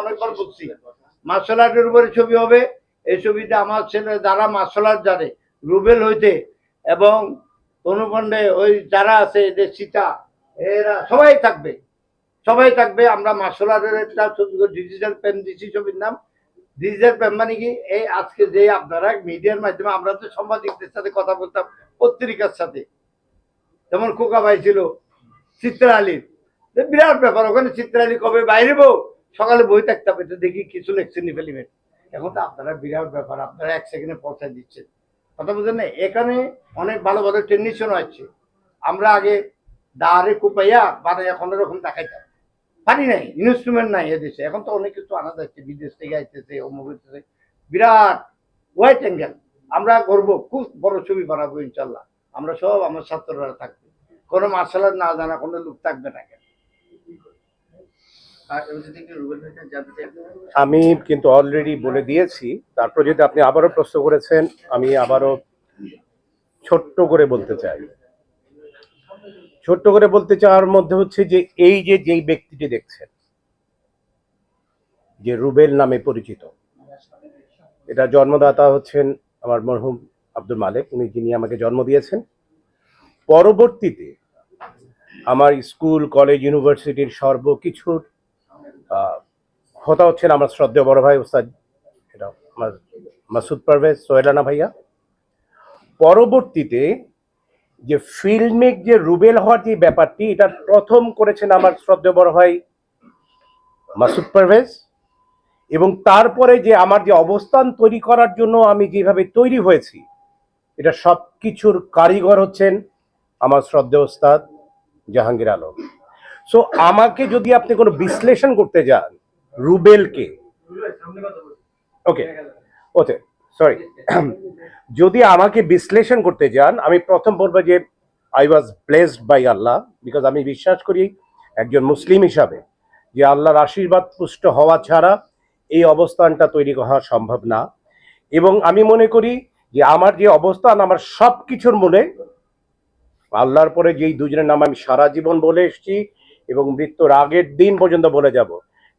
অনেকবার বলছি, মার্শাল আর্টের উপরে ছবি হবে, এই ছবিতে আমার ছেলে যারা মার্শাল আর্ট জানে, রুবেল হইতে এবং তনু পান্ডে ওই যারা আছে এদের সীতা, এরা সবাই থাকবে সবাই থাকবে, আমরা মার্শাল আর্টের একটা ছবি ডিজিটাল পেন দিচ্ছি ছবির নাম। ডিজিটাল পেন মানে কি? এই আজকে যে আপনারা মিডিয়ার মাধ্যমে, আমরা তো সাংবাদিকদের সাথে কথা বলতাম, পত্রিকার সাথে। যেমন খোকা ভাই ছিল চিত্রা আলীর বিরাট ব্যাপার, ওখানে চিত্রা আলী কবে বাইরে বউ? সকালে বই থাকতে হবে, তো দেখি কিছু লেখছেন ফেলিমেন্ট এখন তো আপনারা বিরাট ব্যাপার, আপনারা এক সেকেন্ডে পৌঁছায় দিচ্ছেন। কথা বুঝলেন না, এখানে অনেক ভালো ভালো টেকনিশিয়ান আছে। আমরা আগে দাঁড়ে কুপাইয়া বানাইয়া কোনো রকম দেখাইতাম। পারি নাই ইনস্ট্রুমেন্ট নাই এদেশে। এখন তো অনেক কিছু আনা যাচ্ছে, বিদেশ থেকে আইতেছে, অমুক হইতেছে। বিরাট ওয়াইট অ্যাঙ্গেল আমরা করব খুব বড় ছবি বানাবো ইনশাল্লাহ। আমরা সব আমার ছাত্ররা থাকবে। কোনো মার্শাল না জানা কোনো লোক থাকবে না কেন আর এবার যদি একটু রুবেল ভাইটা জানতে চাই আমি কিন্তু অলরেডি বলে দিয়েছি, তারপর যদি আপনি আবারও প্রশ্ন করেছেন, আমি আবারও ছোট্ট করে বলতে চাই। ছোট্ট করে বলতে চাওয়ার মধ্যে হচ্ছে যে, এই যে, যেই ব্যক্তিটি দেখছেন, যে রুবেল নামে পরিচিত, এটা জন্মদাতা হচ্ছেন আমার মরহুম আব্দুল মালেক, উনি যিনি আমাকে জন্ম দিয়েছেন। পরবর্তীতে আমার স্কুল, কলেজ, ইউনিভার্সিটির সর্বকিছুর হতা হচ্ছেন আমার শ্রদ্ধেয় বড় ভাই ওস্তাদ এটা আমার মাসুদ পারভেজ সোহেলানা ভাইয়া। পরবর্তীতে যে ফিল্মেক যে রুবেল হওয়ার যে ব্যাপারটি, এটা প্রথম করেছেন আমার শ্রদ্ধেয় বড় ভাই মাসুদ পারভেজ। এবং তারপরে যে আমার যে অবস্থান তৈরি করার জন্য আমি যেভাবে তৈরি হয়েছি, এটা সব কিছুর কারিগর হচ্ছেন আমার শ্রদ্ধেয় ওস্তাদ জাহাঙ্গীর আলম। সো আমাকে যদি আপনি কোনো বিশ্লেষণ করতে যান রুবেলকে। ওকে ওকে সরি যদি আমাকে বিশ্লেষণ করতে যান, আমি প্রথম বলব যে I was blessed by Allah because আমি বিশ্বাস করি একজন মুসলিম হিসাবে, যে আল্লাহর আশীর্বাদ পুষ্ট হওয়া ছাড়া এই অবস্থানটা তৈরি করা সম্ভব না। এবং আমি মনে করি যে, আমার যে অবস্থান, আমার সব কিছুর মূলে, আল্লাহর পরে যেই দুজনের নাম আমি সারা জীবন বলে এসেছি এবং মৃত্যুর আগের দিন পর্যন্ত বলে যাব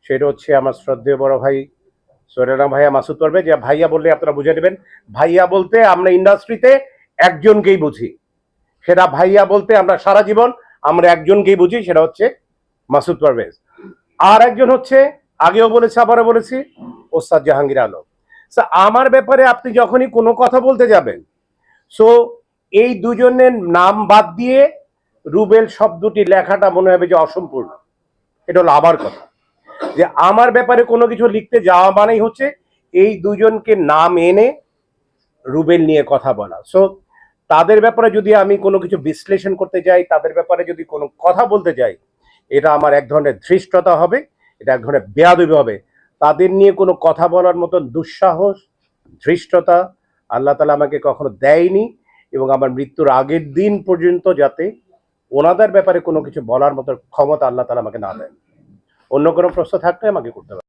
সেটা হচ্ছে আমার শ্রদ্ধেয় বড় ভাই সোরেনা ভাইয়া মাসুদ পারবে যে ভাইয়া বললে আপনারা বুঝে নেবেন। ভাইয়া বলতে আমরা ইন্ডাস্ট্রিতে একজনকেই বুঝি। সেটা ভাইয়া বলতে আমরা সারা জীবন আমরা একজনকেই বুঝি সেটা হচ্ছে মাসুদ পারভেজ। আর একজন হচ্ছে আগেও বলেছি আবারও বলেছি ওস্তাদ জাহাঙ্গীর আলম। So, আমার ব্যাপারে আপনি যখনই কোনো কথা বলতে যাবেন সো এই দুজনের নাম বাদ দিয়ে রুবেল শব্দটি লেখাটা মনে হবে যে অসম্পূর্ণ। এটা হলো আমার কথা। যে আমার ব্যাপারে কোনো কিছু লিখতে যাওয়া মানেই হচ্ছে এই দুজনকে নাম এনে রুবেল নিয়ে কথা বলা। সো তাদের ব্যাপারে যদি আমি কোনো কিছু বিশ্লেষণ করতে যাই, তাদের ব্যাপারে যদি কোনো কথা বলতে যাই, এটা আমার এক ধরনের ধৃষ্টতা হবে, এটা এক ধরনের বেয়াদবি হবে। তাদের নিয়ে কোনো কথা বলার মতন দুঃসাহস, ধৃষ্টতা আল্লাহ তালা আমাকে কখনো দেয়নি এবং আমার মৃত্যুর আগের দিন পর্যন্ত যাতে ওনাদের ব্যাপারে কোনো কিছু বলার মতো ক্ষমতা আল্লাহ তালা আমাকে না দেন। অন্য কোনো প্রশ্ন থাকলে আমাকে করতে পারে।